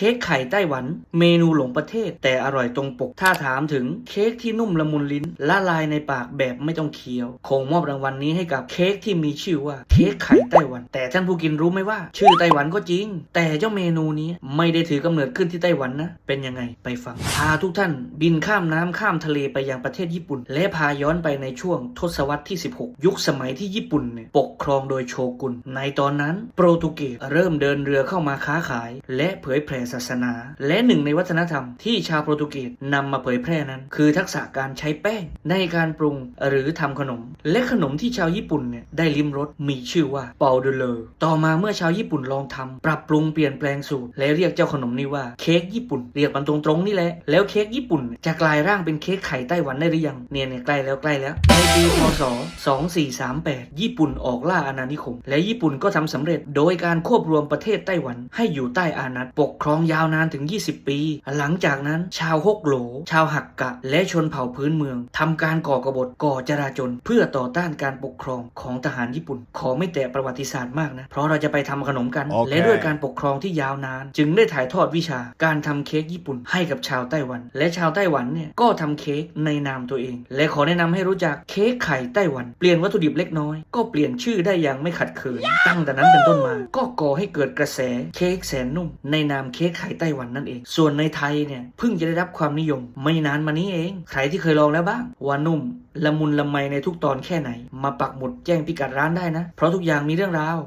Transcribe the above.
ค้กไข่ไต้หวัน เมนูหลงประเทศ แต่อร่อยตรงปก ถ้าถามถึงเค้กที่นุ่มละมุนลิ้น ละลายในปากแบบไม่ต้องเคี้ยว คงมอบรางวัลนี้ให้กับเค้กที่มีชื่อว่าเค้กไข่ไต้หวัน แต่ท่านผู้กินรู้ไหมว่า ชื่อไต้หวันก็จริง แต่เจ้าเมนูนี้ไม่ได้ถือกำเนิดขึ้นที่ไต้หวันนะ เป็นยังไงไปฟัง พาทุกท่านบินข้ามน้ำข้ามทะเลไปยังประเทศญี่ปุ่น และพาย้อนไปในช่วงทศวรรษที่ 16 ยุคสมัยที่ญี่ปุ่นเนี่ยปกครองโดยโชกุน ในตอนนั้น โปรตุเกสเริ่มเดินเรือเข้ามาค้าขาย และเผยแผ่ศาสนา และหนึ่งในวัฒนธรรมที่ชาวโปรตุเกสนำมาเผยแพร่นั้น คือทักษะการใช้แป้งในการปรุงหรือทำขนม และขนมที่ชาวญี่ปุ่นเนี่ยได้ลิ้มรสมีชื่อว่าเปาเดเลอต่อมาเมื่อชาวญี่ปุ่นลองทำปรับปรุงเปลี่ยนแปลงสูตรและเรียกเจ้าขนมนี้ว่าเค้กญี่ปุ่นเรียกมันตรงๆนี่แหละแล้วเค้กญี่ปุ่นจะกลายร่างเป็นเค้กไข่ไต้หวันได้หรือยังเนี่ยเนี่ยใกล้แล้วใกล้แล้วในปีพศ2438 ญี่ปุ่นออกล่าอาณานิคม และญี่ปุ่นก็ทำสำเร็จโดยการควบรวมประเทศไต้หวันให้อยู่ใต้อานัตปกครองยาวนานถึง 20 ปี หลังจากนั้นชาวฮกโหล ชาวหักกะ และชนเผ่าพื้นเมืองทำการก่อกบฏก่อจราจน เพื่อต่อต้านการปกครองของทหารญี่ปุ่น ขอไม่แตะประวัติศาสตร์มากนะ เพราะเราจะไปทำขนมกันโอเคและด้วยการปกครองที่ยาวนาน จึงได้ถ่ายทอดวิชาการทำเค้กญี่ปุ่นให้กับชาวไต้หวัน และชาวไต้หวันเนี่ยก็ทำเค้กในนามตัวเอง และขอแนะนำให้รู้จักเค้กไข่ไต้หวัน เปลี่ยนวัตถุดิบเล็กน้อย ก็เปลี่ยนชื่อได้อย่างไม่ขัดขืนตั้งแต่นั้นเป็นต้นมา ก็ก่อให้เกิดกระแสเค้กแสนนุ่มในนามเค้กไข่ไต้หวันนั่นเอง ส่วนในไทยเนี่ยเพิ่งจะได้รับความนิยม ไม่นานมานี้เอง ใครที่เคยลองแล้วบ้างว่านุ่มละมุนละไมในทุกตอนแค่ไหน มาปักหมุดแจ้งพิกัดร้านได้นะ เพราะทุกอย่างมีเรื่องราว